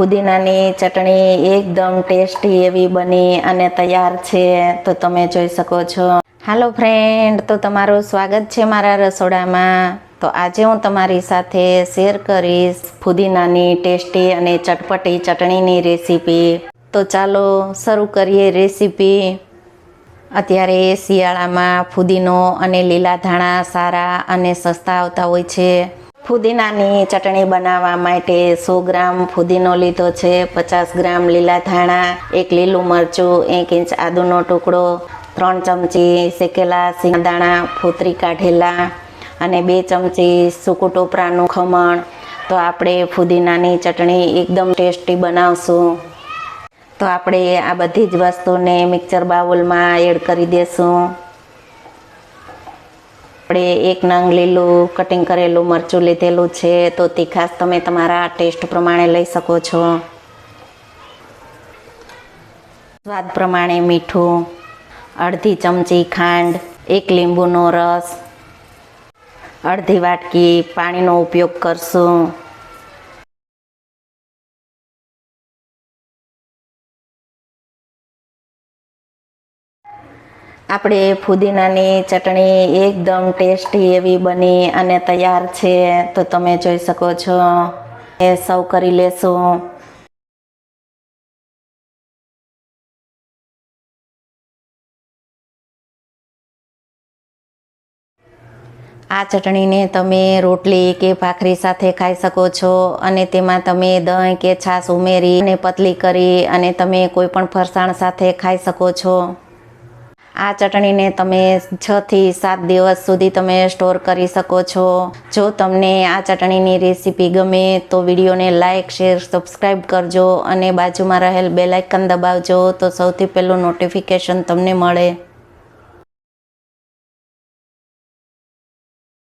ફુદીનાની ચટણી એકદમ ટેસ્ટી એવી બની અને તૈયાર છે, તો તમે જોઈ શકો છો. હાલો ફ્રેન્ડ તો તમારું સ્વાગત છે મારા રસોડામાં. તો આજે હું તમારી સાથે શેર કરીશ ફુદીનાની ટેસ્ટી અને ચટપટી ચટણીની રેસીપી તો ચાલો શરૂ કરીએ રેસીપી અત્યારે શિયાળામાં ફુદીનો અને લીલા ધાણા સારા અને સસ્તા આવતા હોય છે. ફુદીનાની ચટણી બનાવવા માટે સો ગ્રામ ફુદીનો લીધો છે, પચાસ ગ્રામ લીલા ધાણા, એક લીલું મરચું, એક ઇંચ આદુનો ટુકડો, ત્રણ ચમચી શેકેલા સિંગદાણા ફૂતરી કાઢેલા અને બે ચમચી સૂકું ટોપરાનું ખમણ. તો આપણે ફુદીનાની ચટણી એકદમ ટેસ્ટી બનાવશું. તો આપણે આ બધી જ વસ્તુને મિક્સર બાઉલમાં એડ કરી દેશું. આપણે એક નંગ લીલું કટિંગ કરેલું, મરચું લીધેલું છે, તો તીખાસ તમે તમારા ટેસ્ટ પ્રમાણે લઈ શકો છો. સ્વાદ પ્રમાણે મીઠું, અડધી ચમચી ખાંડ, એક લીંબુનો રસ, અડધી વાટકી પાણીનો ઉપયોગ કરશું. આપણે ફુદીનાની ચટણી એકદમ ટેસ્ટી એવી બની અને તૈયાર છે, તો તમે જોઈ શકો છો. એ સર્વ કરી લેશું. આ ચટણીને તમે રોટલી કે ભાખરી સાથે ખાઈ શકો છો અને તેમાં તમે દહીં કે છાશ ઉમેરી અને પતલી કરી અને તમે કોઈ પણ ફરસાણ સાથે ખાઈ શકો છો. આ ચટણીને તમે છ થી સાત દિવસ સુધી તમે સ્ટોર કરી શકો છો. જો તમને આ ચટણીની રેસીપી ગમે તો વિડીયોને લાઇક શેર સબસ્ક્રાઈબ કરજો અને બાજુમાં રહેલ બેલાઇકન દબાવજો તો સૌથી પહેલું નોટિફિકેશન તમને મળે.